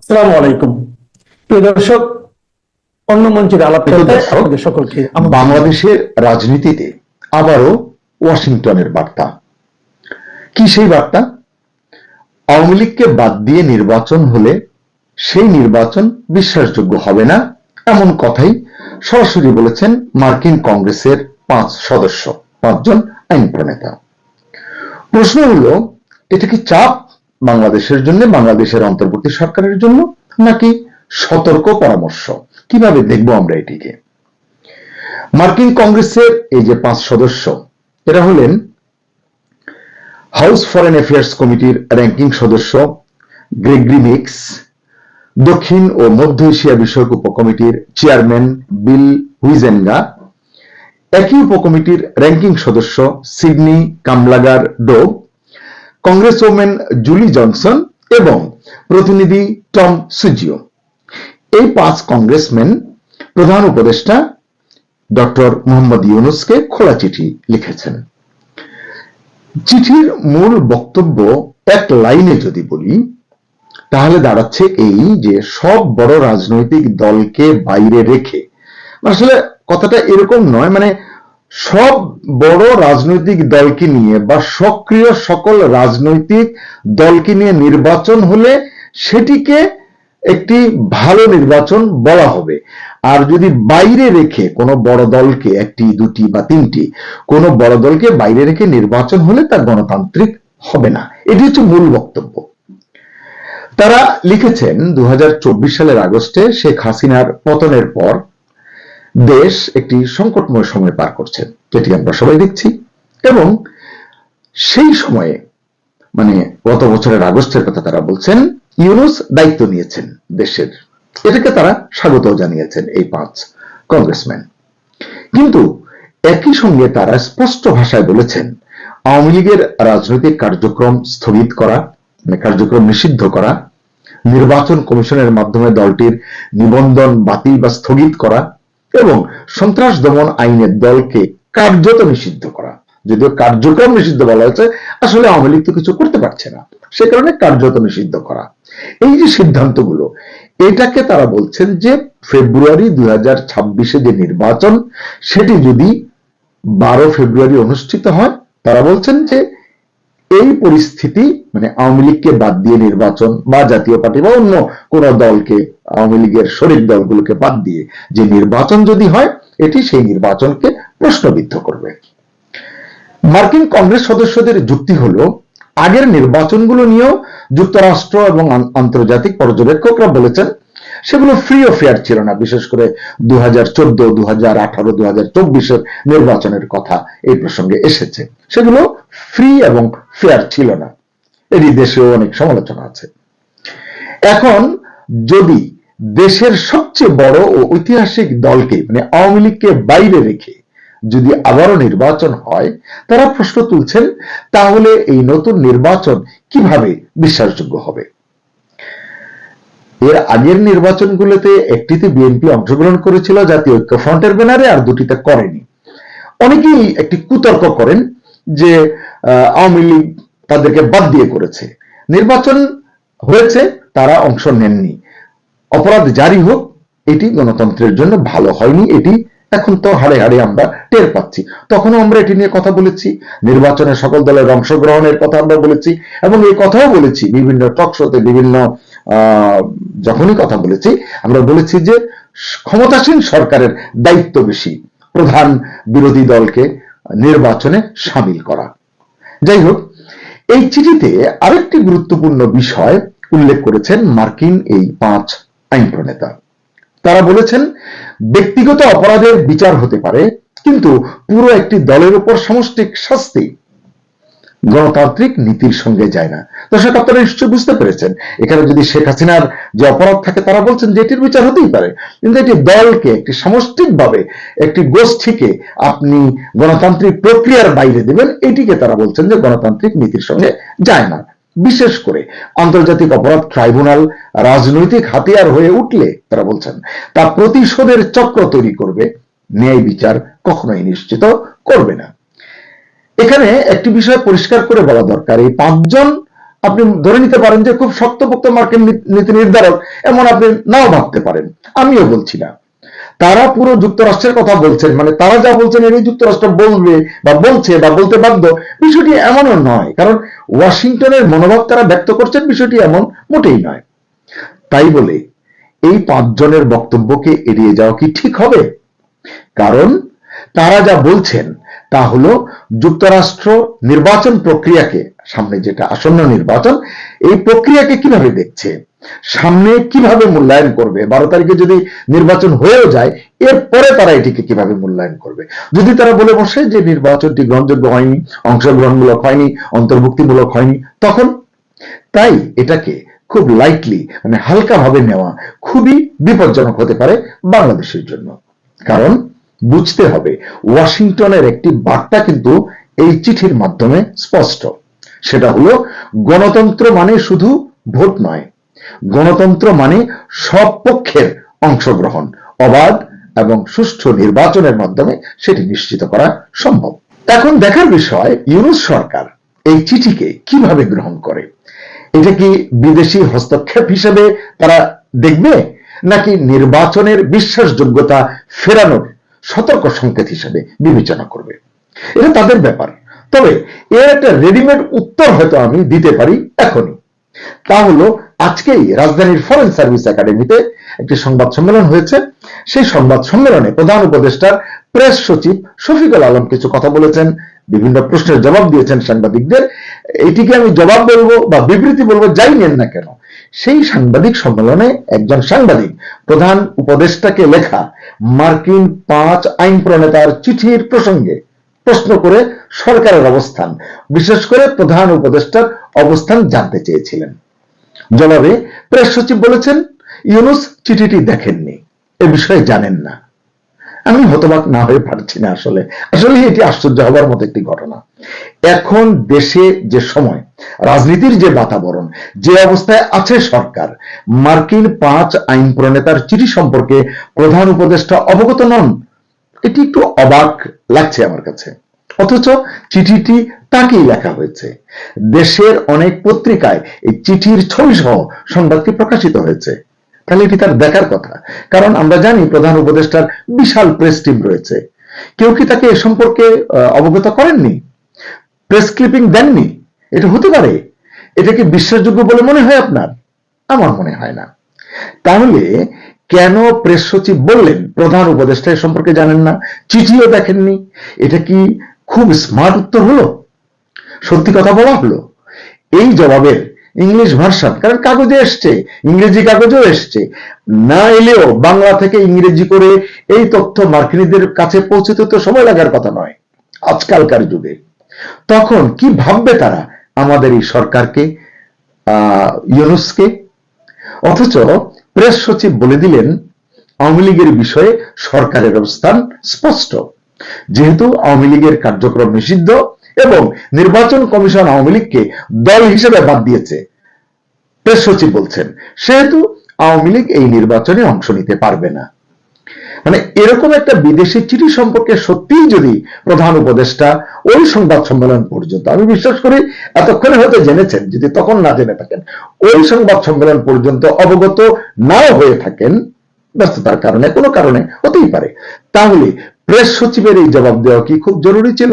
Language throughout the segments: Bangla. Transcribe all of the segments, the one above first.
আসসালামু আলাইকুম। প্রিয় দর্শক অন্য মঞ্চের আলাপ সকলকে। বাংলাদেশের রাজনীতিতে আবারও ওয়াশিংটনের বার্তা। কি সেই বার্তা? আওয়ামী লীগকে বাদ দিয়ে নির্বাচন হলে সেই নির্বাচন বিশ্বাসযোগ্য হবে না এমন কথাই সরাসরি বলেছেন মার্কিন কংগ্রেসের পাঁচ সদস্য পাঁচজন আইন প্রণেতা। প্রশ্ন হলো এটা কি চাপ বাংলাদেশের জন্য, বাংলাদেশের অন্তর্বর্তী সরকারের জন্য, নাকি সতর্ক পরামর্শ? কীভাবে দেখব আমরা এটিকে? মার্কিন কংগ্রেসের এই যে পাঁচ সদস্য, এরা হলেন হাউস ফরেন অ্যাফেয়ার্স কমিটির র্যাঙ্কিং সদস্য গ্রেগরি মিক্স, দক্ষিণ ও মধ্য এশিয়া বিষয়ক উপকমিটির চেয়ারম্যান বিল হুইজেনগা, একই উপকমিটির র্যাঙ্কিং সদস্য Sydney Kamlager Dove congresswoman Julie Johnson এবং প্রতিনিধি টম সুজিও। এই পাঁচ কংগ্রেসম্যান প্রধান উপদেষ্টা ডক্টর মোহাম্মদ ইউনুসকে খোলা চিঠি লিখেছেন। চিঠির মূল বক্তব্য এক লাইনে যদি বলি, তাহলে দাঁড়াচ্ছে এই যে সব বড় রাজনৈতিক দলকে বাইরে রেখে। আসলে কথাটা এরকম নয় মানে সব বড় রাজনৈতিক দলকে নিয়ে বা সক্রিয় সকল রাজনৈতিক দলকে নিয়ে নির্বাচন হলে সেটিকে একটি ভালো নির্বাচন বলা হবে। আর যদি বাইরে রেখে কোনো বড় দলকে একটি, দুটি বা তিনটি কোনো বড় দলকে বাইরে রেখে নির্বাচন হলে তা গণতান্ত্রিক হবে না। এটি হচ্ছে মূল বক্তব্য। তারা লিখেছেন দু হাজার চব্বিশ সালের আগস্টে শেখ হাসিনার পতনের পর দেশ একটি সংকটময় সময় পার করছে যেটি আমরা সবাই দেখছি। এবং সেই সময়ে মানে গত বছরের আগস্টের কথা তারা বলছেন, ইউনুস দায়িত্ব নিয়েছেন দেশের। এটাকে তারা স্বাগত জানিয়েছেন এই পাঁচ কংগ্রেসম্যান। কিন্তু একই সঙ্গে তারা স্পষ্ট ভাষায় বলেছেন, আওয়ামী লীগের রাজনৈতিক কার্যক্রম স্থগিত করা মানে কার্যক্রম নিষিদ্ধ করা, নির্বাচন কমিশনের মাধ্যমে দলটির নিবন্ধন বাতিল বা স্থগিত করা এবং সন্ত্রাস দমন আইনের দলকে কার্যত নিষিদ্ধ করা। যদিও কার্যক্রম নিষিদ্ধ বলা হয়েছে, আসলে আওয়ামী লীগ তো কিছু করতে পারছে না। সে কারণে কার্যত নিষিদ্ধ করা। এই যে সিদ্ধান্তগুলো, এটাকে তারা বলছেন যে ফেব্রুয়ারি দুই হাজার ছাব্বিশে যে নির্বাচন, সেটি যদি বারো ফেব্রুয়ারি অনুষ্ঠিত হয়, তারা বলছেন যে এই পরিস্থিতি মানে আওয়ামী লীগকে বাদ দিয়ে নির্বাচন বা জাতীয় পার্টি বা অন্য কোন দলকে, আওয়ামী লীগের শরিক দলগুলোকে বাদ দিয়ে যে নির্বাচন যদি হয়, এটি সেই নির্বাচনকে প্রশ্নবিদ্ধ করবে। মার্কিন কংগ্রেস সদস্যদের যুক্তি হলো, আগের নির্বাচনগুলো নিয়েও যুক্তরাষ্ট্র এবং আন্তর্জাতিক পর্যবেক্ষকরা বলেছেন সেগুলো ফ্রি ও ফেয়ার ছিল না, বিশেষ করে দু হাজার চোদ্দ দু হাজার আঠারো দু হাজার চব্বিশের নির্বাচনের কথা এই প্রসঙ্গে এসেছে। সেগুলো ফ্রি এবং ফেয়ার ছিল না। এটি দেশেও অনেক সমালোচনা আছে। এখন যদি দেশের সবচেয়ে বড় ও ঐতিহাসিক দলকে মানে আওয়ামী লীগকে বাইরে রেখে যদি আবারও নির্বাচন হয়, তারা প্রশ্ন তুলছেন, তাহলে এই নতুন নির্বাচন কীভাবে বিশ্বাসযোগ্য হবে? এর আগের নির্বাচনগুলোতে একটিতে বিএনপি অংশগ্রহণ করেছিল, জাতীয় ঐক্য ফ্রন্টের ব্যানারে, আর দুটিতে করেনি। অনেকেই একটি কুতর্ক করেন যে আওয়ামী লীগ তাদেরকে বাদ দিয়ে করেছে। নির্বাচন হয়েছে, তারা অংশ নেননি। অপরাধ জারি হোক, এটি গণতন্ত্রের জন্য ভালো হয়নি, এটি এখন তো হাড়ে হাড়ে আমরা টের পাচ্ছি। তখনও আমরা এটি নিয়ে কথা বলেছি, নির্বাচনে সকল দলের অংশগ্রহণের কথা আমরা বলেছি, এবং এই কথাও বলেছি, বিভিন্ন টক শোতে বিভিন্ন যখনই কথা বলেছি, আমরা বলেছি যে ক্ষমতাসীন সরকারের দায়িত্ব বেশি, প্রধান বিরোধী দলকে নির্বাচনে সামিল করা। যাই হোক, এই চিঠিতে আরেকটি গুরুত্বপূর্ণ বিষয় উল্লেখ করেছেন মার্কিন এই পাঁচ আইন প্রণেতা তারা বলেছেন, ব্যক্তিগত অপরাধের বিচার হতে পারে, কিন্তু পুরো একটি দলের উপর সমষ্টিক শাস্তি গণতান্ত্রিক নীতির সঙ্গে যায় না। দর্শক, আপনারা নিশ্চয়ই বুঝতে পেরেছেন, এখানে যদি শেখ হাসিনার যে অপরাধ থাকে, তারা বলছেন যে এটির বিচার হতেই পারে। কিন্তু এটি দলকে, একটি সামষ্টিকভাবে, একটি গোষ্ঠীকে আপনি গণতান্ত্রিক প্রক্রিয়ার বাইরে দেবেন, এটিকে তারা বলছেন যে গণতান্ত্রিক নীতির সঙ্গে যায় না। বিশেষ করে আন্তর্জাতিক অপরাধ ট্রাইব্যুনাল রাজনৈতিক হাতিয়ার হয়ে উঠলে, তারা বলছেন, তা প্রতিশোধের চক্র তৈরি করবে। ন্যায় বিচার কখনোই নিশ্চিত করবে না। এখানে একটি বিষয় পরিষ্কার করে বলা দরকার। এই পাঁচজন আপনি ধরে নিতে পারেন যে খুব শক্তপোক্ত মার্কিন নীতি নির্ধারক, এমন আপনি নাও ভাবতে পারেন। আমিও বলছি না। তারা পুরো যুক্তরাষ্ট্রের কথা বলছেন মানে তারা যা বলছেন এটাই যুক্তরাষ্ট্র বলবে বা বলছে বা বলতে বাধ্য, বিষয়টি এমনও নয়। কারণ ওয়াশিংটনের মনোভাব তারা ব্যক্ত করছেন, বিষয়টি এমন মোটেই নয়। তাই বলে, এই পাঁচজনের বক্তব্যকে এড়িয়ে যাওয়া কি ঠিক হবে? কারণ তারা যা বলছেন তা হলো যুক্তরাষ্ট্র নির্বাচন প্রক্রিয়াকে, সামনে যেটা আসন্ন নির্বাচন, এই প্রক্রিয়াকে কীভাবে দেখছে? সামনে কীভাবে মূল্যায়ন করবে? বারো তারিখে যদি নির্বাচন হয়েও যায়, এরপরে তারা এটিকে কীভাবে মূল্যায়ন করবে? যদি তারা বলে বসে যে নির্বাচনটি গ্রহণযোগ্য হয়নি, অংশগ্রহণমূলক হয়নি, অন্তর্ভুক্তিমূলক হয়নি, তখন তাই এটাকে খুব লাইটলি মানে হালকাভাবে নেওয়া খুবই বিপজ্জনক হতে পারে বাংলাদেশের জন্য। কারণ বুঝতে হবে। ওয়াশিংটনের একটি বার্তা কিন্তু এই চিঠির মাধ্যমে স্পষ্ট। সেটা হলো, গণতন্ত্র মানে শুধু ভোট নয়। গণতন্ত্র মানে সব পক্ষের অংশগ্রহণ, অবাধ এবং সুষ্ঠু নির্বাচনের মাধ্যমে সেটি নিশ্চিত করা সম্ভব। এখন দেখার বিষয়, ইউনুস সরকার এই চিঠিকে কীভাবে গ্রহণ করে? এটা কি বিদেশি হস্তক্ষেপ হিসেবে তারা দেখবে? নাকি নির্বাচনের বিশ্বাসযোগ্যতা ফেরানোর সতর্ক সংকেত হিসেবে বিবেচনা করবে। এটা তাদের ব্যাপার। তবে এর একটা রেডিমেড উত্তর হয়তো আমি দিতে পারি এখনই। তা হলো, আজকেই রাজধানীর ফরেন সার্ভিস একাডেমিতে একটি সংবাদ সম্মেলন হয়েছে। সেই সংবাদ সম্মেলনে প্রধান উপদেষ্টার প্রেস সচিব শফিকুল আলম কিছু কথা বলেছেন, বিভিন্ন প্রশ্নের জবাব দিয়েছেন সাংবাদিকদের। এটিকে আমি জবাব বলব বা বিবৃতি বলব, যাই নেন না কেন। সেই সাংবাদিক সম্মেলনে একজন সাংবাদিক, প্রধান উপদেষ্টাকে লেখা মার্কিন পাঁচ আইন প্রণেতার চিঠির প্রসঙ্গে প্রশ্ন করে সরকারের অবস্থান, বিশেষ করে প্রধান উপদেষ্টার অবস্থান জানতে চেয়েছিলেন। জবাবে প্রেস সচিব বলেছেন, ইউনুস চিঠিটি দেখেননি, এ বিষয়ে জানেন না। আমি হতবাক না হয়ে পারছি না আসলে। আসলে এটি আশ্চর্য হবার মতো একটি ঘটনা। এখন দেশে যে সময়, রাজনীতির যে বাতাবরণ, যে অবস্থায় আছে সরকার, মার্কিন পাঁচ আইন প্রণেতার চিঠি সম্পর্কে প্রধান উপদেষ্টা অবগত নন, এটি একটু অবাক লাগছে আমার কাছে। অথচ চিঠিটি তাকেই লেখা হয়েছে। দেশের অনেক পত্রিকায় এই চিঠির ছবি সহ সংবাদটি প্রকাশিত হয়েছে। তাহলে এটি তার দেখার কথা, কারণ আমরা জানি প্রধান উপদেষ্টার বিশাল প্রেস টিম রয়েছে। কেউ কি তাকে এ সম্পর্কে অবগত করেননি? প্রেস ক্লিপিং দেননি। এটা হতে পারে। এটা কি বিশ্বাসযোগ্য বলে মনে হয় আপনার? আমার মনে হয় না। তাহলে কেন প্রেস সচিব বললেন? প্রধান উপদেষ্টা এ সম্পর্কে জানেন না, চিঠিও দেখেননি। এটা কি খুব স্মার্ট উত্তর হলো? সত্যি কথা বলা হলো? এই জবাবের ইংলিশ ভার্সন, কারণ কাগজে এসছে, ইংরেজি কাগজেও এসছে। না এলেও বাংলা থেকে ইংরেজি করে এই তথ্য মার্কিনীদের কাছে পৌঁছতে তো সময় লাগার কথা নয়। আজকালকার যুগে। তখন কি ভাববে তারা আমাদের এই সরকারকে ইউনুসকে? অথচ প্রেস সচিব বলে দিলেন, আওয়ামী লীগের বিষয়ে সরকারের অবস্থান স্পষ্ট। যেহেতু আওয়ামী লীগের কার্যক্রম নিষিদ্ধ এবং নির্বাচন কমিশন আওয়ামী লীগকে দল হিসেবে বাদ দিয়েছে, প্রেস সচিব বলছেন, সেহেতু আওয়ামী লীগ এই নির্বাচনে অংশ নিতে পারবে না। মানে এরকম একটা বিদেশি চিঠি সম্পর্কে সত্যিই যদি প্রধান উপদেষ্টা ওই সংবাদ সম্মেলন পর্যন্ত, আমি বিশ্বাস করি এতক্ষণে হয়তো জেনেছেন, যদি তখন না জেনে থাকেন, ওই সংবাদ সম্মেলন পর্যন্ত অবগত নাও হয়ে থাকেন, ব্যস্ততার কারণে, কোনো কারণে হতেই পারে। তাহলে প্রেস সচিবের এই জবাব দেওয়া কি খুব জরুরি ছিল?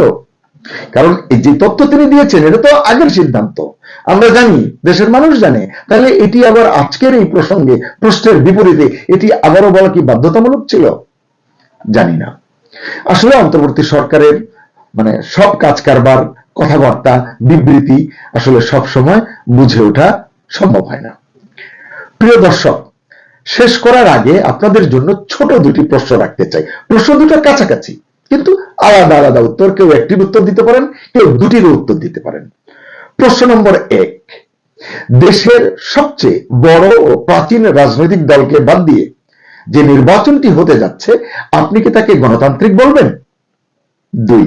কারণ এই যে তথ্য তিনি দিয়েছেন, এটা তো আগের সিদ্ধান্ত। আমরা জানি, দেশের মানুষ জানে। তাহলে এটি আবার আজকের এই প্রসঙ্গে, প্রশ্নের বিপরীতে, এটি আবারও বলা কি বাধ্যতামূলক ছিল? জানি না। আসলে অন্তর্বর্তী সরকারের মানে সব কাজ কারবার, কথাবার্তা, বিবৃতি আসলে সব সময় বুঝে ওঠা সম্ভব হয় না। প্রিয় দর্শক, শেষ করার আগে আপনাদের জন্য ছোট দুটি প্রশ্ন রাখতে চাই। প্রশ্ন দুটো কাছাকাছি। কিন্তু আলাদা আলাদা উত্তর, কেউ একটির উত্তর দিতে পারেন, কেউ দুটির উত্তর দিতে পারেন। প্রশ্ন নম্বর এক, দেশের সবচেয়ে বড় ও প্রাচীন রাজনৈতিক দলকে বাদ দিয়ে যে নির্বাচনটি হতে যাচ্ছে, আপনি কি তাকে গণতান্ত্রিক বলবেন? দুই,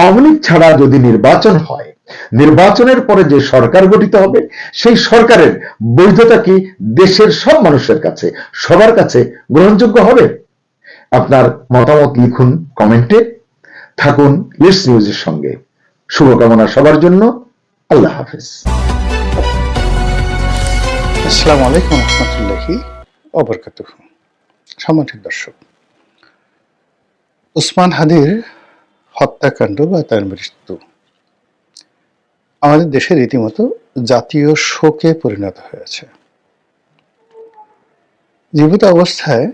আওয়ামী ছাড়া যদি নির্বাচন হয়, নির্বাচনের পরে যে সরকার গঠিত হবে, সেই সরকারের বৈধতা কি দেশের সব মানুষের কাছে, সবার কাছে গ্রহণযোগ্য হবে? আপনার মতামত লিখুন কমেন্টে। থাকুন লিস্ট নিউজের সঙ্গে। শুভকামনা সবার জন্য। আল্লাহ হাফেজ। আসসালামু আলাইকুম রহমতুল্লাহি অবরকাতুহ সম্মানিত দর্শক, উসমান হাদির হত্যাকাণ্ড বা তার মৃত্যু আমাদের দেশে রীতিমতো জাতীয় শোকে পরিণত হয়েছে। জীবিত অবস্থায়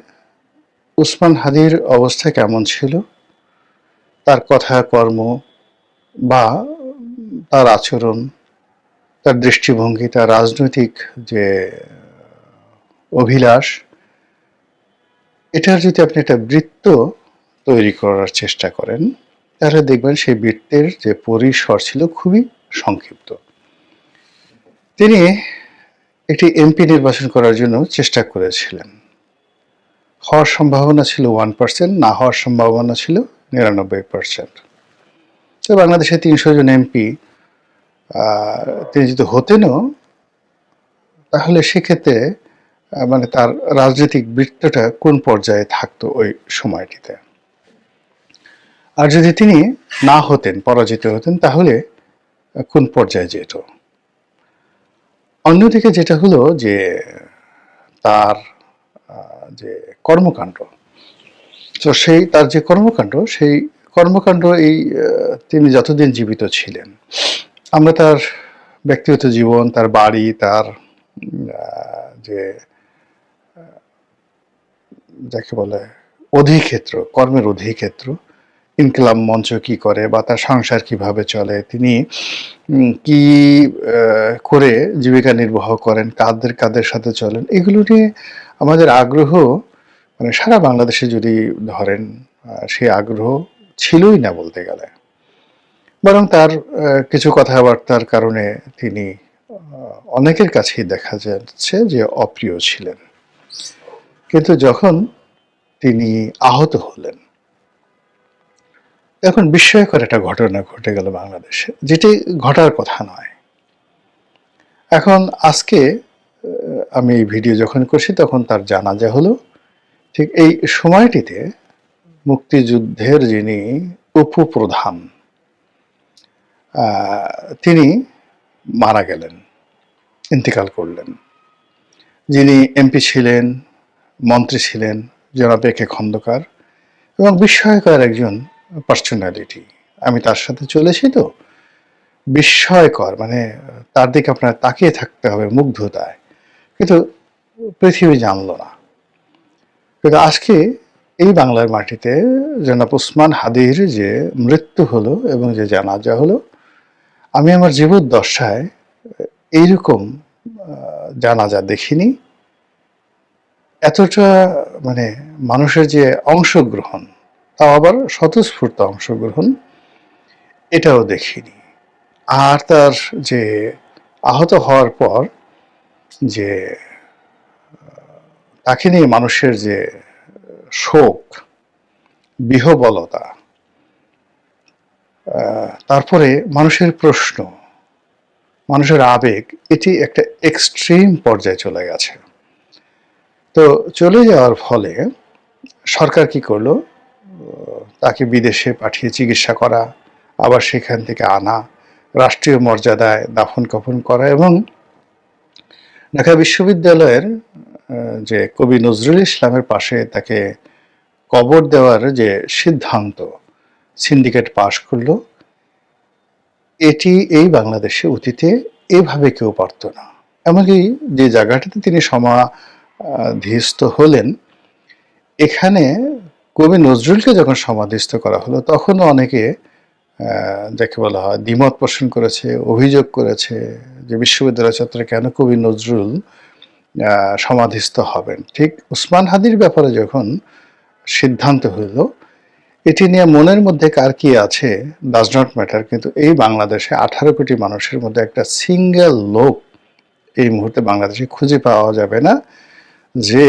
উসমান হাদির অবস্থা কেমন ছিল? তার কথা, কর্ম বা তার আচরণ, তার দৃষ্টিভঙ্গি, তার রাজনৈতিক যে অভিলাষ, এটার যদি আপনি একটা বৃত্ত তৈরি করার চেষ্টা করেন, তাহলে দেখবেন সেই বৃত্তের যে পরিসর ছিল খুবই সংক্ষিপ্ত। তিনি একটি এমপি নির্বাচন করার জন্য চেষ্টা করেছিলেন। হওয়ার সম্ভাবনা ছিল ওয়ান পার্সেন্ট না হওয়ার সম্ভাবনা ছিল নিরানব্বই পার্সেন্ট তো বাংলাদেশে তিনশো জন এমপি তিনি যদি হতেনও তাহলে সেক্ষেত্রে মানে তার রাজনৈতিক বৃত্তটা কোন পর্যায়ে থাকতো ওই সময়টিতে? আর যদি তিনি না হতেন, পরাজিত হতেন, তাহলে কোন পর্যায়ে যেত? অন্যদিকে যেটা হলো যে, তার যে কর্মকাণ্ড। তো সেই, তার যে কর্মকাণ্ড, সেই কর্মকাণ্ড এই তিনি যতদিন জীবিত ছিলেন, আমরা তার ব্যক্তিগত জীবন, তার বাড়ি, তার যে যাকে বলে অধিক্ষেত্র, কর্মের অধিক্ষেত্র ইনকলাম মঞ্চ কি করে বা তার সংসার কীভাবে চলে, তিনি কি করে জীবিকা নির্বাহ করেন, কাদের কাদের সাথে চলেন, এগুলো নিয়ে আমাদের আগ্রহ মানে সারা বাংলাদেশে যদি ধরেন সেই আগ্রহ ছিলই না বলতে গেলে। বরং তার কিছু কথাবার্তার কারণে তিনি অনেকের কাছেই দেখা যাচ্ছে যে অপ্রিয় ছিলেন। কিন্তু যখন তিনি আহত হলেন এখন বিস্ময়কর একটা ঘটনা ঘটে গেল বাংলাদেশে, যেটি ঘটার কথা নয়। এখন আজকে আমি এই ভিডিও যখন করছি, তখন তার জানাজা হলো, ঠিক এই সময়টিতে মুক্তিযুদ্ধের যিনি উপপ্রধান তিনি মারা গেলেন, ইন্তেকাল করলেন। যিনি এমপি ছিলেন, মন্ত্রী ছিলেন, জনাব এ কে খন্দকার এবং বিস্ময়কর একজন পার্সোনালিটি আমি তার সাথে চলেছি তো। বিস্ময়কর মানে তার দিকে আপনার তাকিয়ে থাকতে হবে মুগ্ধতায়। কিন্তু পৃথিবী জানল না। কিন্তু আজকে এই বাংলার মাটিতে জনাব উসমান হাদির যে মৃত্যু হলো এবং যে জানাজা হলো, আমি আমার জীবদ্দশায় এইরকম জানাজা দেখিনি। এতটা মানে মানুষের যে অংশগ্রহণ তাও আবার স্বতঃস্ফূর্ত অংশগ্রহণ, এটাও দেখিনি। আর তার যে আহত হওয়ার পর যে তাকে নিয়ে মানুষের যে শোক, বিহবলতা তারপরে মানুষের প্রশ্ন, মানুষের আবেগ, এটি একটা এক্সট্রিম পর্যায়ে চলে গেছে। তো চলে যাওয়ার ফলে সরকার কি করল? তাকে বিদেশে পাঠিয়ে চিকিৎসা করা, আবার সেখান থেকে আনা, রাষ্ট্রীয় মর্যাদায় দাফন কাফন করা এবং ঢাকা বিশ্ববিদ্যালয়ের যে কবি নজরুল ইসলামের পাশে তাকে কবর দেওয়ার যে সিদ্ধান্ত সিন্ডিকেট পাশ করল, এটি এই বাংলাদেশে অতীতে এভাবে কেউ পারত না। এমনকি যে জায়গাটাতে তিনি সমাধিস্থ হলেন, এখানে কবি নজরুলকে যখন সমাধিস্থ করা হলো তখন অনেকে যাকে বলা হয় দ্বিমত পোষণ করেছে, অভিযোগ করেছে যে বিশ্ববিদ্যালয় চত্বরে কেন কবি নজরুল সমাধিস্থ হবেন। ঠিক উসমান হাদির ব্যাপারে যখন সিদ্ধান্ত হইল এটি নিয়ে মনের মধ্যে কার কি আছে ডাজ নট ম্যাটার কিন্তু এই বাংলাদেশে আঠারো কোটি মানুষের মধ্যে একটা সিঙ্গেল লোক এই মুহূর্তে বাংলাদেশে খুঁজে পাওয়া যাবে না যে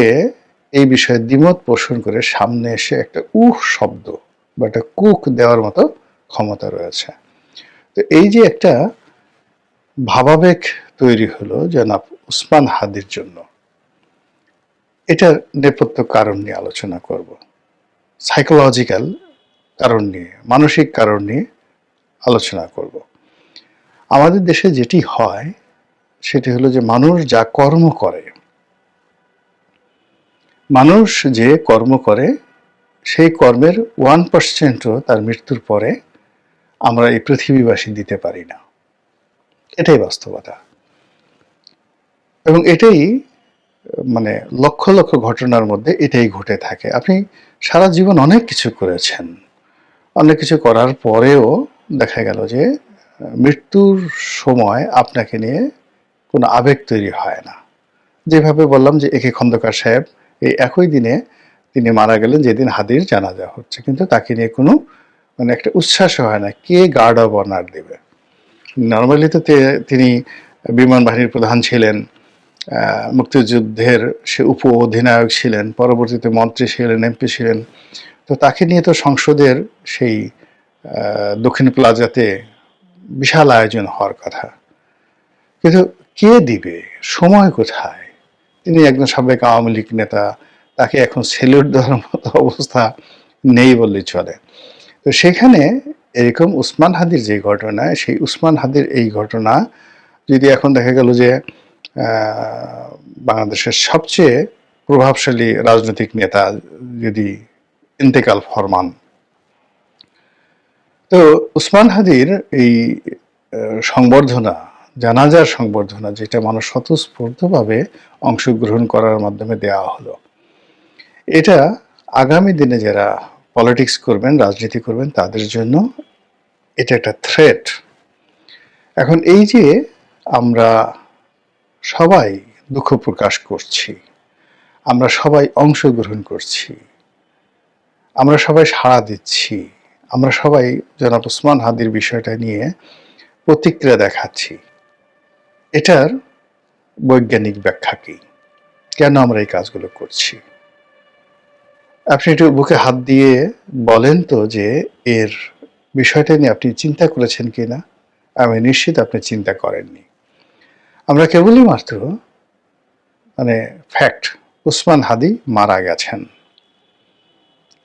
এই বিষয়ে দ্বিমত পোষণ করে সামনে এসে একটা উহ শব্দ বা একটা কুক দেওয়ার মতো ক্ষমতা রয়েছে। তো এই যে একটা ভাবাবেগ তৈরি হলো জনাব উসমান হাদির জন্য, এটার নেপথ্য কারণ নিয়ে আলোচনা করব। সাইকোলজিক্যাল কারণ নিয়ে, মানসিক কারণ নিয়ে আলোচনা করব। আমাদের দেশে যেটি হয়, সেটি হলো যে মানুষ যা কর্ম করে মানুষ যে কর্ম করে, সেই কর্মের ওয়ান পার্সেন্টও তার মৃত্যুর পরে আমরা এই পৃথিবীবাসী দিতে পারি না। এটাই বাস্তবতা। এবং এটাই মানে লক্ষ লক্ষ ঘটনার মধ্যে এটাই ঘটে থাকে। আপনি সারা জীবন অনেক কিছু করেছেন। অনেক কিছু করার পরেও দেখা গেল যে, মৃত্যুর সময় আপনাকে নিয়ে কোনো আবেগ তৈরি হয় না। যেভাবে বললাম যে একে খন্দকার সাহেব এই একই দিনে তিনি মারা গেলেন, যেদিন হাদির জানা জানাজা হচ্ছে। কিন্তু তাকে নিয়ে কোনো মানে একটা উচ্ছ্বাস হয় না। কে গার্ড অব অনার দেবে? নর্মালি তে- তিনি বিমান বাহিনীর প্রধান ছিলেন মুক্তিযুদ্ধের সে উপ অধিনায়ক ছিলেন, পরবর্তীতে মন্ত্রী ছিলেন এমপি ছিলেন। তো তাকে নিয়ে তো সংসদের সেই দক্ষিণ প্লাজাতে বিশাল আয়োজন হওয়ার কথা। কিন্তু কে দিবে? সময় কোথায়? তিনি একজন সাবেক আওয়ামী লীগ নেতা, তাকে এখন সেলুট দেওয়ার মতো অবস্থা নেই বললেই চলে। তো সেখানে এরকম উসমান হাদির যে ঘটনা, সেই উসমান হাদির এই ঘটনা যদি এখন দেখা গেল যে বাংলাদেশের সবচেয়ে প্রভাবশালী রাজনৈতিক নেতা যদি ইন্তেকাল ফরমান। তো উসমান হাদির এই সংবর্ধনা জানাজার সংবর্ধনা, যেটা মানুষ স্বতঃস্ফূর্তভাবে অংশগ্রহণ করার মাধ্যমে দেওয়া হলো। এটা আগামী দিনে যারা পলিটিক্স করবেন, রাজনীতি করবেন, তাদের জন্য এটা একটা থ্রেট এখন এই যে আমরা সবাই দুঃখ প্রকাশ করছি, আমরা সবাই অংশগ্রহণ করছি, আমরা সবাই সাড়া দিচ্ছি, আমরা সবাই জনাব ওসমান হাদির বিষয়টা নিয়ে প্রতিক্রিয়া দেখাচ্ছি এটার বৈজ্ঞানিক ব্যাখ্যা কি? কেন আমরা এই কাজগুলো করছি? আপনি একটু বুকে হাত দিয়ে বলেন তো যে এর বিষয়টা নিয়ে আপনি চিন্তা করেছেন কিনা আমি নিশ্চিত আপনি চিন্তা করেননি। আমরা কেবলই মাত্র মানে ফ্যাক্ট উসমান হাদি মারা গেছেন।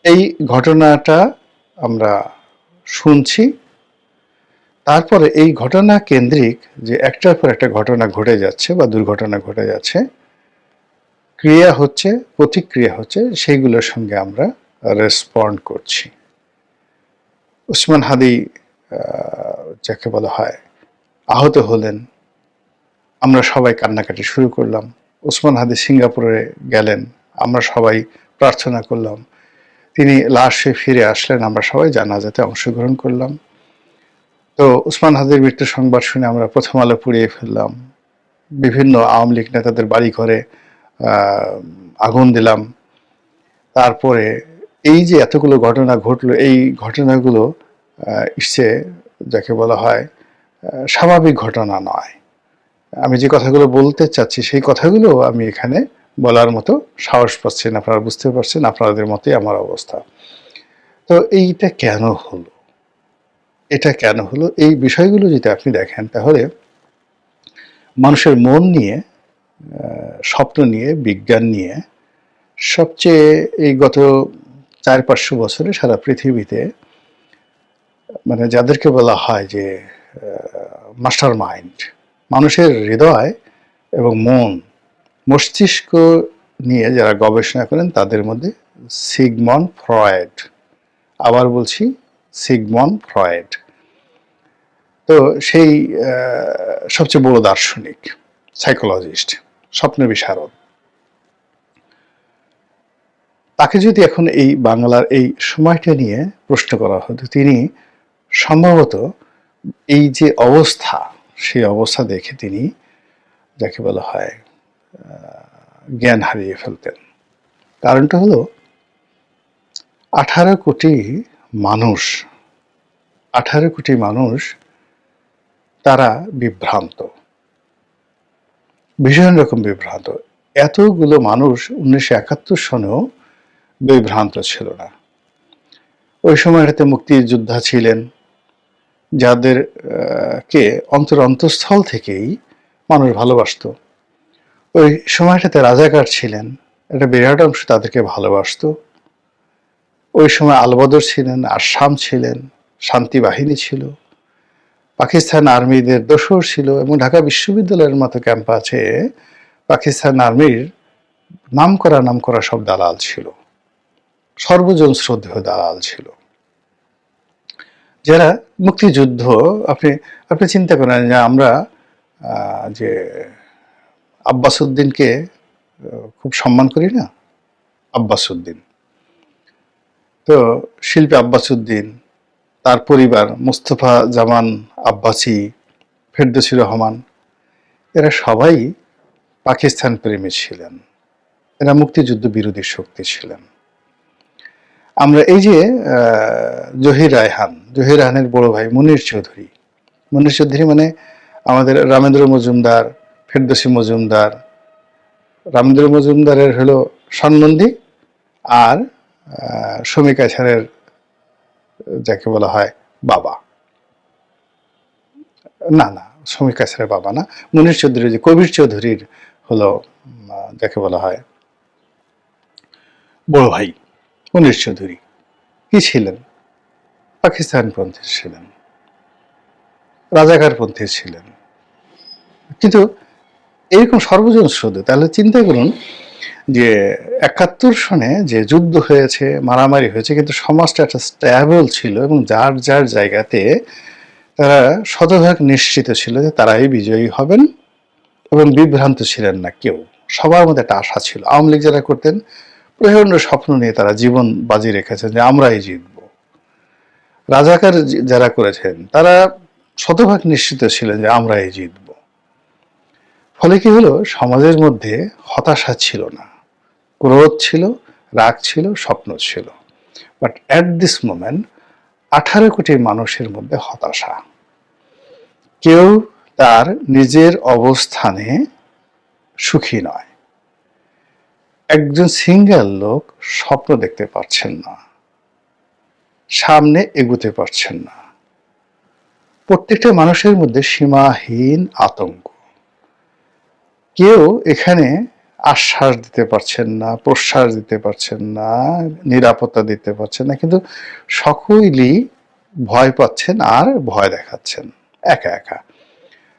এই ঘটনাটা আমরা শুনছি তারপরে এই ঘটনা কেন্দ্রিক যে একটার পর একটা ঘটনা ঘটে যাচ্ছে বা দুর্ঘটনা ঘটে যাচ্ছে, ক্রিয়া হচ্ছে, প্রতিক্রিয়া হচ্ছে, সেইগুলোর সঙ্গে আমরা রেসপন্ড করছি। উসমান হাদি যাকে বলা হয়, আহত হলেন। আমরা সবাই কান্নাকাটি শুরু করলাম। ওসমান হাদি সিঙ্গাপুরে গেলেন। আমরা সবাই প্রার্থনা করলাম। তিনি লাশে ফিরে আসলেন। আমরা সবাই জানাজাতে অংশগ্রহণ করলাম। তো উসমান হাদির মৃত্যু সংবাদ শুনে আমরা প্রথম আলো পুড়িয়ে ফেললাম। বিভিন্ন আওয়ামী লীগ নেতাদের বাড়ি ঘরে আগুন দিলাম। তারপরে এই যে এতগুলো ঘটনা ঘটলো, এই ঘটনাগুলো ইসে যাকে বলা হয় স্বাভাবিক ঘটনা নয়। আমি যে কথাগুলো বলতে চাচ্ছি, সেই কথাগুলো আমি এখানে বলার মতো সাহস পাচ্ছি না। আপনারা বুঝতে পারছেন, আপনাদের মতোই আমার অবস্থা। তো এইটা কেন হলো? এটা কেন হলো? এই বিষয়গুলো যদি আপনি দেখেন, তাহলে মানুষের মন নিয়ে স্বপ্ন নিয়ে, বিজ্ঞান নিয়ে সবচেয়ে এই গত চার পাঁচশো বছরে সারা পৃথিবীতে মানে যাদেরকে বলা হয় যে মাস্টার মাইন্ড, মানুষের হৃদয় এবং মন মস্তিষ্ক নিয়ে যারা গবেষণা করেন, তাদের মধ্যে সিগমন ফ্রয়েড। আবার বলছি সিগমন ফ্রয়েড। তো সেই সবচেয়ে বড় দার্শনিক, সাইকোলজিস্ট স্বপ্ন বিশারদ তাকে যদি এখন এই বাংলার এই সময়টা নিয়ে প্রশ্ন করা হতো, তিনি সম্ভবত এই যে অবস্থা, সেই অবস্থা দেখে তিনি যাকে বলা হয় জ্ঞান হারিয়ে ফেলতেন। কারণটা হলো, আঠারো কোটি মানুষ, আঠারো কোটি মানুষ, তারা বিভ্রান্ত। ভীষণ রকম বিভ্রান্ত। এতগুলো মানুষ উনিশশো একাত্তর সনেও বিভ্রান্ত ছিল না। ওই সময়টাতে মুক্তিযোদ্ধা ছিলেন, যাদের কে অন্তর অন্তঃস্থল থেকেই মানুষ ভালোবাসতো। ওই সময়টাতে রাজাকার ছিলেন, একটা বিরাট অংশ তাদেরকে ভালোবাসতো। ওই সময় আলবদর ছিলেন আসাম ছিলেন শান্তি বাহিনী ছিল। পাকিস্তান আর্মিদের দোষর ছিল এবং ঢাকা বিশ্ববিদ্যালয়ের মতো ক্যাম্পাসে পাকিস্তান আর্মির নাম করা নাম করা সব দালাল ছিল। সর্বজন শ্রদ্ধেয় দালাল ছিল। যারা মুক্তিযুদ্ধ আপনি আপনি চিন্তা করেন যে আমরা যে আব্বাস উদ্দিনকে আহ, খুব সম্মান করি না? আব্বাস উদ্দিন। তো শিল্পী আব্বাস উদ্দিন তার পরিবার মুস্তফা জামান আব্বাসি, ফেরদৌসি রহমান, এরা সবাই পাকিস্তান প্রেমী ছিলেন। এরা মুক্তিযুদ্ধ বিরোধী শক্তি ছিলেন। আমরা এই যে জহির রায়হান, জহির রায়হানের বড় ভাই মনির চৌধুরী। মনির চৌধুরী মানে আমাদের রামেন্দ্র মজুমদার, ফেরদৌসি মজুমদার। রামেন্দ্র মজুমদারের হলো সন্বন্ধী আর শমিকা ছাড়ের যাকে বলা হয় বাবা। না না, শ্রমিক কাছারের বাবা না। মনির চৌধুরী, যে কবির চৌধুরীর হলো যাকে বলা হয় বড় ভাই মনির চৌধুরী। কি ছিলেন? পাকিস্তানপন্থী ছিলেন। রাজাকারপন্থী ছিলেন। কিন্তু এরকম সর্বজন শ্রদ্ধা তাহলে চিন্তা করুন যে একাত্তর সনে যে যুদ্ধ হয়েছে, মারামারি হয়েছে, কিন্তু সমাজটা একটা স্ট্যাবল ছিল এবং যার যার জায়গাতে তারা শতভাগ নিশ্চিত ছিল যে তারাই বিজয়ী হবেন এবং বিভ্রান্ত ছিলেন না কেউ। সবার মধ্যে একটা আশা ছিল। আওয়ামী লীগ যারা করতেন প্রচণ্ড স্বপ্ন নিয়ে তারা জীবন বাজি রেখেছেন যে আমরাই জিতব। রাজাকার যারা করেছেন, তারা শতভাগ নিশ্চিত ছিলেন যে আমরাই জিতব। ফলে কি হলো? সমাজের মধ্যে হতাশা ছিল না। ক্রোধ ছিল, রাগ ছিল, স্বপ্ন ছিল। বাট অ্যাট দিস মোমেন্ট আঠারো কোটি মানুষের মধ্যে হতাশা। কেউ তার নিজের অবস্থানে সুখী নয়। একজন সিঙ্গেল লোক স্বপ্ন দেখতে পারছেন না। সামনে এগুতে পারছেন না। প্রত্যেকটা মানুষের মধ্যে সীমাহীন আতঙ্ক। কেউ এখানে আশ্বাস দিতে পারছেন না, প্রশ্বাস দিতে পারছেন না, নিরাপত্তা দিতে পারছেন না, কিন্তু সকলেই ভয় পাচ্ছেন আর ভয় দেখাচ্ছেন, একা একা।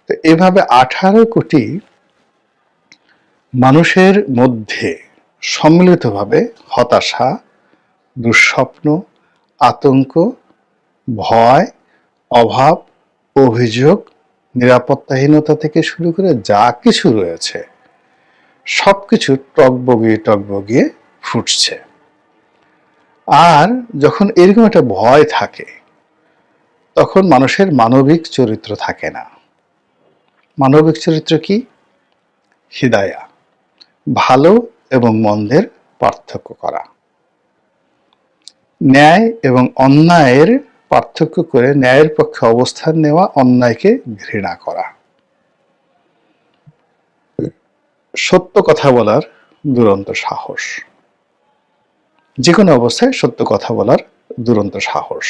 তো এভাবে আঠারো কোটি মানুষের মধ্যে সম্মিলিতভাবে হতাশা, দুঃস্বপ্ন, আতঙ্ক, ভয়, অভাব, অভিযোগ নিরাপত্তাহীনতা থেকে শুরু করে যা কিছু রয়েছে সব কিছু টকবগিয়ে টকবগিয়ে ফুটছে। আর যখন এরকম একটা ভয় থাকে, তখন মানুষের মানবিক চরিত্র থাকে না। মানবিক চরিত্র কি? হিদায়া, ভালো এবং মন্দের পার্থক্য করা। ন্যায় এবং অন্যায়ের পার্থক্য করে ন্যায়ের পক্ষে অবস্থান নেওয়া, অন্যায়কে ঘৃণা করা। সত্য কথা বলার দুরন্ত সাহস। যে কোনো অবস্থায় সত্য কথা বলার দুরন্ত সাহস।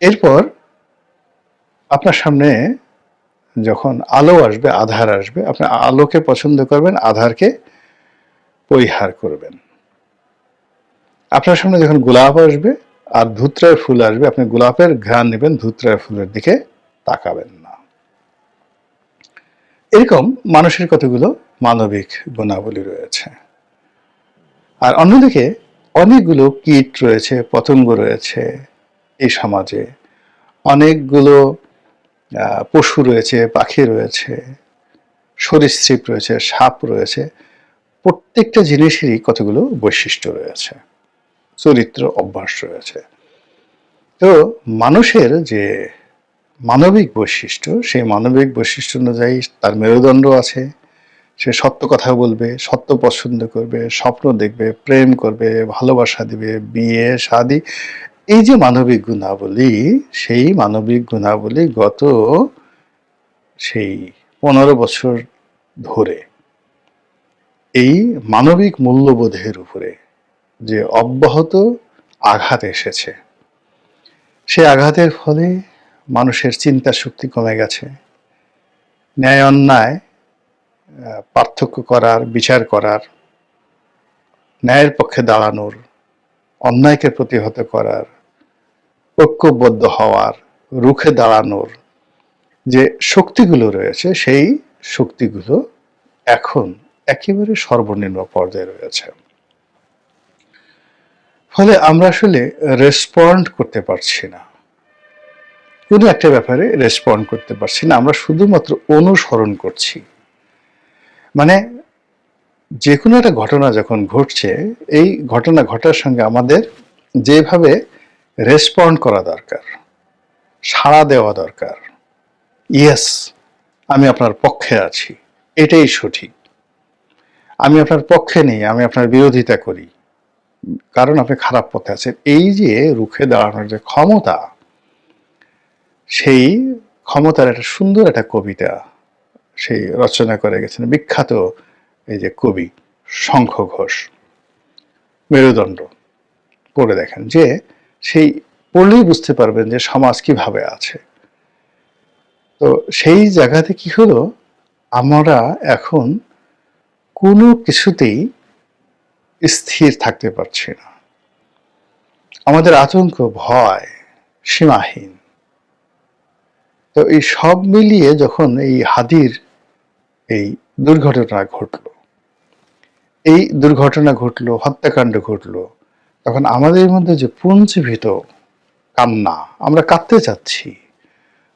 এরপর আপনার সামনে যখন আলো আসবে, আধার আসবে, আপনি আলোকে পছন্দ করবেন, আধারকে পরিহার করবেন। আপনার সামনে যখন গোলাপ আসবে আর ধুত্রার ফুল আসবে, আপনি গোলাপের ঘ্রাণ নেবেন, ধুত্রার ফুলের দিকে তাকাবেন না। এরকম মানুষের কতগুলো মানবিক গুণাবলী রয়েছে। আর অন্যদিকে অনেকগুলো কীট রয়েছে, পতঙ্গ রয়েছে এই সমাজে। অনেকগুলো পশু রয়েছে, পাখি রয়েছে, সরীসৃপ রয়েছে, সাপ রয়েছে। প্রত্যেকটা জিনিসেরই কতগুলো বৈশিষ্ট্য রয়েছে। চরিত্র অভ্যাস রয়েছে। তো মানুষের যে মানবিক বৈশিষ্ট্য, সেই মানবিক বৈশিষ্ট্য অনুযায়ী তার মেরুদণ্ড আছে। সে সত্য কথা বলবে, সত্য পছন্দ করবে, স্বপ্ন দেখবে, প্রেম করবে, ভালোবাসা দিবে, বিয়ে, শাদি। এই যে মানবিক গুণাবলী, সেই মানবিক গুণাবলী গত সেই পনেরো বছর ধরে এই মানবিক মূল্যবোধের উপরে যে অব্যাহত আঘাত এসেছে। সে আঘাতের ফলে মানুষের চিন্তা শক্তি কমে গেছে। ন্যায় অন্যায় পার্থক্য করার, বিচার করার, ন্যায়ের পক্ষে দাঁড়ানোর, অন্যায়কে প্রতিহত করার, ঐক্যবদ্ধ হওয়ার, রুখে দাঁড়ানোর যে শক্তিগুলো রয়েছে, সেই শক্তিগুলো এখন একেবারে সর্বনিম্ন পর্যায়ে রয়েছে। ফলে আমরা আসলে রেসপন্ড করতে পারছি না। কোনো একটা ব্যাপারে রেসপন্ড করতে পারছি না, আমরা শুধুমাত্র অনুসরণ করছি। মানে যে কোনো একটা ঘটনা যখন ঘটছে, এই ঘটনা ঘটার সঙ্গে আমাদের যেভাবে রেসপন্ড করা দরকার, সাড়া দেওয়া দরকার ইয়েস আমি আপনার পক্ষে আছি, এটাই সঠিক। আমি আপনার পক্ষে নেই, আমি আপনার বিরোধিতা করি। কারণ আপনি খারাপ পথে আছেন। এই যে রুখে দাঁড়ানোর যে ক্ষমতা, সেই ক্ষমতার একটা সুন্দর একটা কবিতা সেই রচনা করে গেছেন। বিখ্যাত এই যে কবি শঙ্খ ঘোষ, মেরুদণ্ড। পড়ে দেখেন যে সেই পড়লেই বুঝতে পারবেন যে সমাজ কীভাবে আছে। তো সেই জায়গাতে কি হলো? আমরা এখন কোনো কিছুতেই স্থির থাকতে পারছি না। আমাদের আতঙ্ক, ভয় সীমাহীন। তো এই সব মিলিয়ে যখন এই হাদির এই দুর্ঘটনা ঘটলো, এই দুর্ঘটনা ঘটলো, হত্যাকাণ্ড ঘটলো, তখন আমাদের মধ্যে যে পুঞ্জীভূত কান্না, আমরা কাঁদতে চাচ্ছি,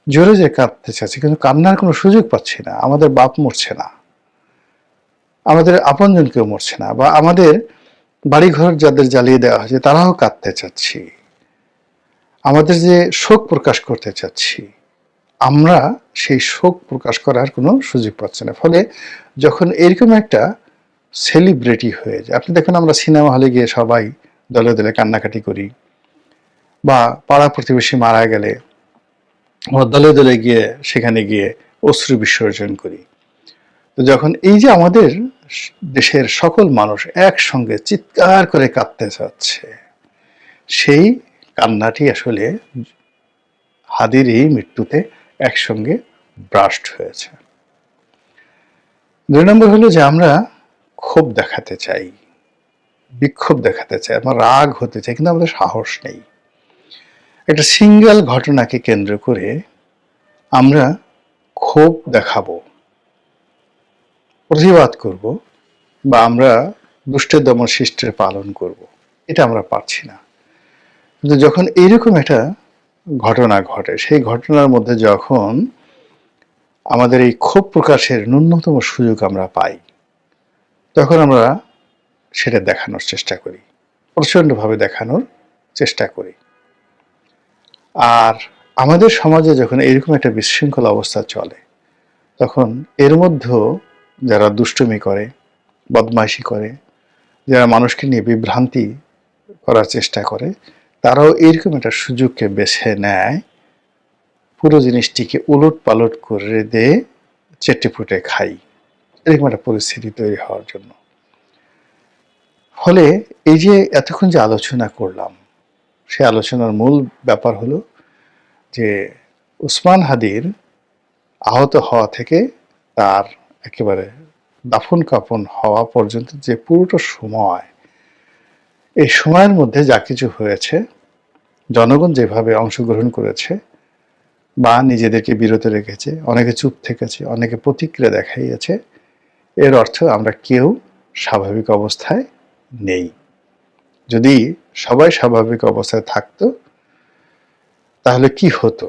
জোরে যে কাঁদতে চাচ্ছি, কিন্তু কান্নার কোনো সুযোগ পাচ্ছি না, আমাদের বাপ মরছে না। আমাদের আপনজন কেউ মরছে না, বা আমাদের বাড়িঘর যাদের জ্বালিয়ে দেওয়া হয়েছে, তারাও কাঁদতে চাচ্ছি। আমাদের যে শোক প্রকাশ করতে চাচ্ছি, আমরা সেই শোক প্রকাশ করার কোনো সুযোগ পাচ্ছি না। ফলে যখন এরকম একটা সেলিব্রিটি হয়ে যায়, আপনি দেখুন আমরা সিনেমা হলে গিয়ে সবাই দলে দলে কান্নাকাটি করি, বা পাড়া প্রতিবেশী মারা গেলে আমরা দলে দলে গিয়ে সেখানে গিয়ে অশ্রু বিসর্জন করি। তো যখন এই যে আমাদের দেশের সকল মানুষ একসঙ্গে চিৎকার করে কাঁদতে চাচ্ছে। সেই কান্নাটি আসলে হাদির এই মৃত্যুতে একসঙ্গে ব্রাস্ট হয়েছে। দুই নম্বর হলো যে আমরা ক্ষোভ দেখাতে চাই, বিক্ষোভ দেখাতে চাই, আমরা রাগ হতে চাই, কিন্তু আমাদের সাহস নেই। একটা সিঙ্গেল ঘটনাকে কেন্দ্র করে আমরা ক্ষোভ দেখাবো। প্রতিবাদ করব বা আমরা দুষ্টের দমন শিষ্টের পালন করব। এটা আমরা পারছি না। কিন্তু যখন এইরকম একটা ঘটনা ঘটে, সেই ঘটনার মধ্যে যখন আমাদের এই ক্ষোভ প্রকাশের ন্যূনতম সুযোগ আমরা পাই, তখন আমরা সেটা দেখানোর চেষ্টা করি, প্রচণ্ডভাবে দেখানোর চেষ্টা করি। আর আমাদের সমাজে যখন এরকম একটা বিশৃঙ্খল অবস্থা চলে, তখন এর মধ্যেও যারা দুষ্টুমি করে, বদমাইশি করে, যারা মানুষকে নিয়ে বিভ্রান্তি করার চেষ্টা করে, তারাও এরকম একটা সুযোগকে বেছে নেয়, পুরো জিনিসটিকে উলট পালট করে দিয়ে চেটে ফুটে খাই। এরকম একটা পরিস্থিতি তৈরি হওয়ার জন্য। ফলে এই যে এতক্ষণ যে আলোচনা করলাম, সে আলোচনার মূল ব্যাপার হলো যে উসমান হাদির আহত হওয়া থেকে তার একেবারে দাফন কাফন হওয়া পর্যন্ত যে পুরোটা সময়, এই সময়ের মধ্যে যা কিছু হয়েছে, জনগণ যেভাবে অংশগ্রহণ করেছে বা নিজেদেরকে বিরত রেখেছে, অনেকে চুপ থেকেছে, অনেকে প্রতিক্রিয়া দেখাইয়েছে, এর অর্থ আমরা কেউ স্বাভাবিক অবস্থায় নেই। যদি সবাই স্বাভাবিক অবস্থায় থাকতো, তাহলে কি হতো?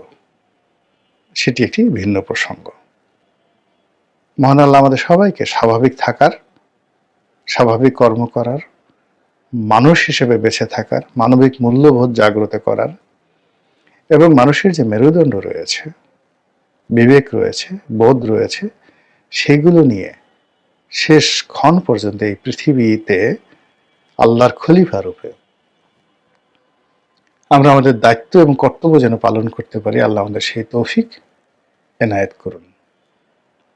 সেটি একটি ভিন্ন প্রসঙ্গ। মহান আল্লাহ আমাদের সবাইকে স্বাভাবিক থাকার, স্বাভাবিক কর্ম করার, মানুষ হিসেবে বেঁচে থাকার, মানবিক মূল্যবোধ জাগ্রত করার এবং মানুষের যে মেরুদণ্ড রয়েছে, বিবেক রয়েছে, বোধ রয়েছে, সেগুলো নিয়ে শেষ ক্ষণ পর্যন্ত এই পৃথিবীতে আল্লাহর খলিফা রূপে আমরা আমাদের দায়িত্ব এবং কর্তব্য যেন পালন করতে পারি, আল্লাহ আমাদের সেই তৌফিক এনায়েত করুন।